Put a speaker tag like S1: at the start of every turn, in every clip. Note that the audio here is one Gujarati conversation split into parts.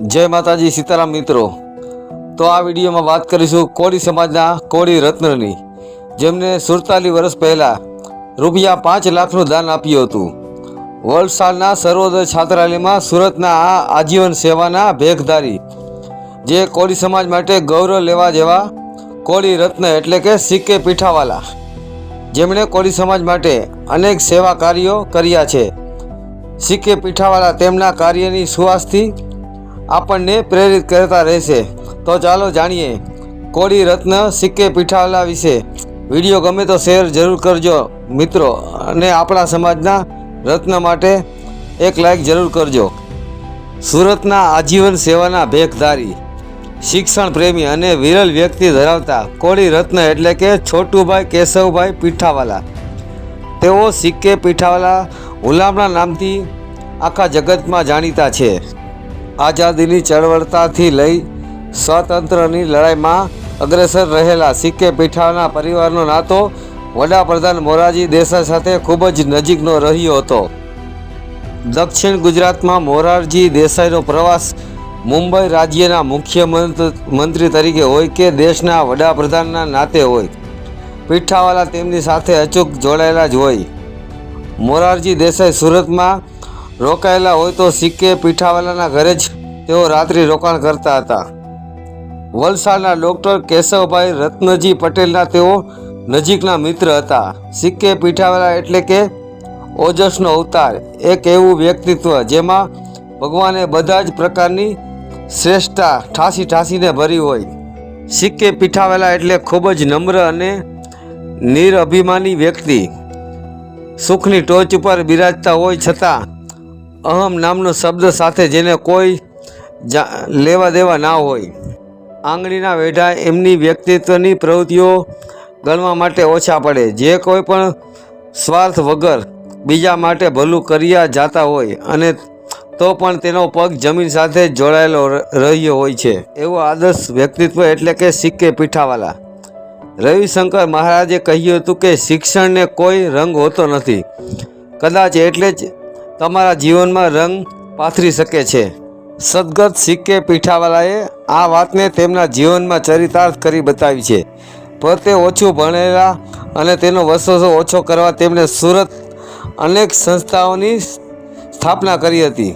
S1: જય માતાજી સીતારામ મિત્રો. તો આ વિડીયોમાં વાત કરીશું કોળી સમાજના કોળી રત્નની, જેમને સુડતાલીસ વર્ષ પહેલાં રૂપિયા પાંચ લાખનું દાન આપ્યું હતું. વલસાડના સર્વોદય છાત્રાલયમાં સુરતના આ આજીવન સેવાના ભેખધારી, જે કોળી સમાજ માટે ગૌરવ લેવા જેવા કોળી રત્ન એટલે કે સિક્કે પીઠાવાલા, જેમણે કોળી સમાજ માટે અનેક સેવા કાર્યો કર્યા છે. સિક્કે પીઠાવાલા તેમના કાર્યની સુવાસથી આપણને પ્રેરિત કરતા રહેશે. તો ચાલો જાણીએ, કોળી રત્ન સિક્કે પીઠાવાલા વિશે. વીડિયો ગમે તો શેર જરૂર કરજો, મિત્રો, અને આપણા સમાજના રત્ન માટે એક લાઈક જરૂર કરજો. સુરતના આજીવન સેવાના ભેખધારી, શિક્ષણ પ્રેમી અને વિરલ વ્યક્તિ ધરાવતા કોળી રત્ન એટલે કે છોટુભાઈ કેશવભાઈ પીઠાવાલા. તેઓ સિક્કે પીઠાવાલા હુલામણા નામથી આખા જગતમાં જાણીતા છે. આઝાદીની ચળવળતાથી લઈ સ્વતંત્રની લડાઈમાં અગ્રેસર રહેલા સિક્કે પીઠાના પરિવારનો નાતો વડાપ્રધાન મોરારજી દેસાઈ સાથે ખૂબ જ નજીકનો રહ્યો હતો. દક્ષિણ ગુજરાતમાં મોરારજી દેસાઈનો પ્રવાસ મુંબઈ રાજ્યના મુખ્યમંત્રી મંત્રી તરીકે હોય કે દેશના વડાપ્રધાનના નાતે હોય. પીઠાવાલા તેમની સાથે અચૂક જોડાયેલા જ હોય. મોરારજી દેસાઈ સુરતમાં રોકાયેલા હોય તો સિક્કે પીઠાવાલાના ઘરે જ તેઓ રાત્રિ રોકાણ કરતા હતા. વલસાડના ડૉક્ટર કેશવભાઈ રત્નજી પટેલના તેઓ નજીકના મિત્ર હતા. સિક્કે પીઠાવાલા એટલે કે ઓજસનો અવતાર, એક એવું વ્યક્તિત્વ જેમાં ભગવાને બધા જ પ્રકારની શ્રેષ્ઠતા ઠાસી ઠાસીને ભરી હોય. સિક્કે પીઠાવેલા એટલે ખૂબ જ નમ્ર અને નિરઅભિમાની વ્યક્તિ. સુખની ટોચ ઉપર બિરાજતા હોય છતાં અહમ નામનો શબ્દ સાથે જેને કોઈ લેવા દેવા ના હોય. આંગળીના વેઢા એમની વ્યક્તિત્વની પ્રવૃત્તિઓ ગણવા માટે ઓછા પડે. જે કોઈ પણ સ્વાર્થ વગર બીજા માટે ભલું કર્યા જાતા હોય અને તો પણ તેનો પગ જમીન સાથે જોડાયેલો રહ્યો હોય છે. એવો આદર્શ વ્યક્તિત્વ એટલે કે સિક્કે પીઠાવાલા. રવિશંકર મહારાજે કહ્યું હતું કે શિક્ષણને કોઈ રંગ હોતો નથી. કદાચ એટલે જ તમારા જીવનમાં રંગ પાથરી શકે છે. સદગત સિક્કે પીઠાવાલાએ આ વાતને તેમના જીવનમાં ચરિતાર્થ કરી બતાવી છે. પોતે ઓછું ભણેલા અને તેનો વસવસો ઓછો કરવા તેમણે સુરત અનેક સંસ્થાઓની સ્થાપના કરી હતી.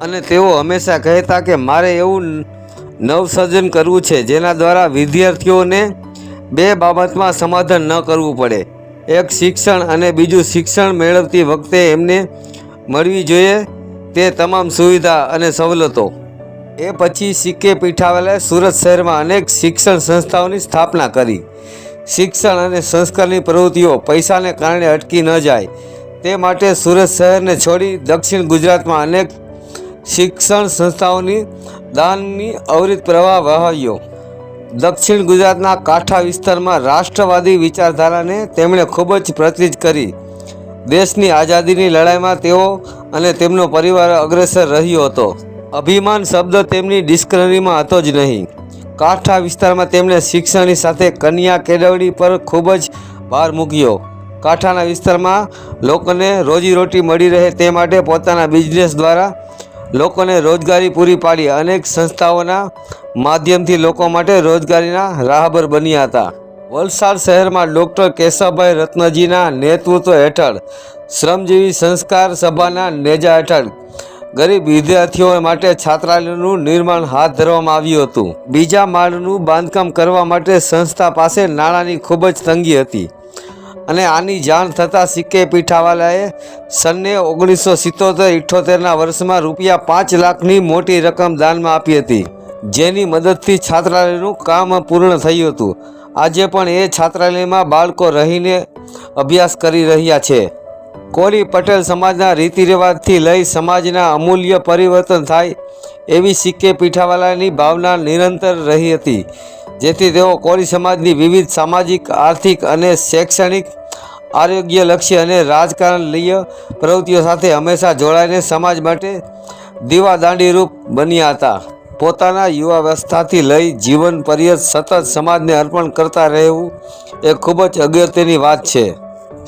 S1: અને તેઓ હંમેશા કહેતા કે મારે એવું નવસર્જન કરવું છે જેના દ્વારા વિદ્યાર્થીઓને બે બાબતમાં સમાધાન ન કરવું પડે. એક શિક્ષણ અને બીજું શિક્ષણ મેળવતી વખતે એમને મળવી જોઈએ તે તમામ સુવિધા અને સવલતો. એ પછી સિક્કે પીઠાવેલા સુરત શહેરમાં અનેક શિક્ષણ સંસ્થાઓની સ્થાપના કરી. શિક્ષણ અને સંસ્કારની પ્રવૃત્તિઓ પૈસાને કારણે અટકી ન જાય. તે માટે સુરત શહેરને છોડી દક્ષિણ ગુજરાતમાં અનેક શિક્ષણ સંસ્થાઓની દાનની અવરિત પ્રવાહ વહાવ્યો. દક્ષિણ ગુજરાતના કાંઠા વિસ્તારમાં રાષ્ટ્રવાદી વિચારધારાને તેમણે ખૂબ જ પ્રતિજ કરી. દેશની આઝાદીની લડાઈમાં તેઓ અને તેમનો પરિવાર અગ્રેસર રહ્યો હતો. અભિમાન શબ્દ તેમની ડિસ્કનરીમાં હતો જ નહીં. કાંઠા વિસ્તારમાં તેમણે શિક્ષણની સાથે કન્યા કેળવણી પર ખૂબ જ ભાર મૂક્યો. કાંઠાના વિસ્તારમાં લોકોને રોજીરોટી મળી રહે તે માટે પોતાના બિઝનેસ દ્વારા લોકોને રોજગારી પૂરી પાડી અનેક સંસ્થાઓના માધ્યમથી લોકો માટે રોજગારીના રાહબર બન્યા હતા. વલસાડ શહેરમાં ડૉક્ટર કેશવભાઈ રત્નજીના નેતૃત્વ હેઠળ શ્રમજીવી સંસ્કાર સભાના નેજા હેઠળ ગરીબ વિદ્યાર્થીઓ માટે છાત્રાલયનું નિર્માણ હાથ ધરવામાં આવ્યું હતું. બીજા માળનું બાંધકામ કરવા માટે સંસ્થા પાસે નાણાંની ખૂબ જ તંગી હતી અને આની જાણ થતાં સિક્કે પીઠાવાલાએ સન્ને ઓગણીસો સિત્તોતેર ઇઠ્ઠોતેરના વર્ષમાં રૂપિયા પાંચ લાખની મોટી રકમ દાનમાં આપી હતી, જેની મદદથી છાત્રાલયનું કામ પૂર્ણ થયું હતું. આજે પણ એ છાત્રાલયમાં બાળકો રહીને અભ્યાસ કરી રહ્યા છે. કોળી પટેલ સમાજના રીતિરિવાજથી લઈ સમાજના અમૂલ્ય પરિવર્તન થાય એવી સિક્કે પીઠાવાલાની ભાવના નિરંતર રહી હતી, જેથી તેઓ કોળી સમાજની વિવિધ સામાજિક, આર્થિક અને શૈક્ષણિક આરોગ્યલક્ષી અને રાજકારણલીય પ્રવૃત્તિઓ સાથે હંમેશા જોડાઈને સમાજ માટે દીવાદાંડીરૂપ બન્યા હતા. પોતાના યુવાવસ્થાથી લઈ જીવન પર્યત સતત સમાજને અર્પણ કરતા રહેવું એ ખૂબ જ અગત્યની વાત છે.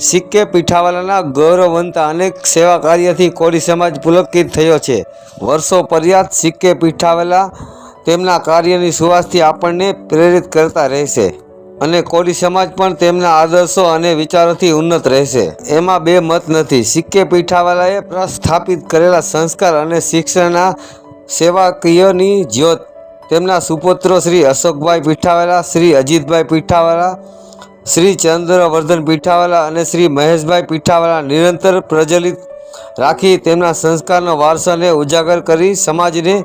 S1: સિક્કે પીઠાવાલાના ગૌરવવંતા અનેક સેવા કાર્યથી કોળી સમાજ પુલકિત થયો છે. વર્ષો પર્યાત સિક્કે પીઠાવાલા તેમના કાર્યની સુવાસથી આપણને પ્રેરિત કરતા રહેશે અને કોળી સમાજ પણ તેમના આદર્શો અને વિચારોથી ઉન્નત રહેશે. એમાં બે મત નથી. સિક્કે પીઠાવાલાએ પ્રસ્થાપિત કરેલા સંસ્કાર અને શિક્ષણના સેવાકીયની જ્યોત. તેમના સુપુત્રો શ્રી અશોકભાઈ પીઠાવાલા, શ્રી અજીતભાઈ પીઠાવાલા, શ્રી ચંદ્રવર્ધન પીઠાવાલા અને શ્રી મહેશભાઈ પીઠાવાલા નિરંતર પ્રજલિત રાખી તેમના સંસ્કારનો વારસાને ઉજાગર કરી સમાજને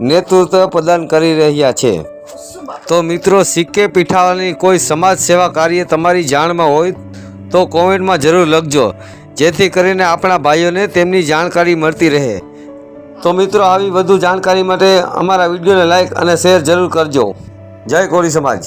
S1: નેતૃત્વ પ્રદાન કરી રહ્યા છે. તો મિત્રો, સિક્કે પીઠાવાલાની કોઈ સમાજ સેવા કાર્ય તમારી જાણમાં હોય તો કોમેન્ટમાં જરૂર લખજો. જેથી કરીને આપણા ભાઈઓને તેમની જાણકારી મળતી રહે. તો મિત્રો, આવી વધુ જાણકારી માટે અમારા વિડીયોને લાઇક અને શેર જરૂર કરજો. જય કોળી સમાજ.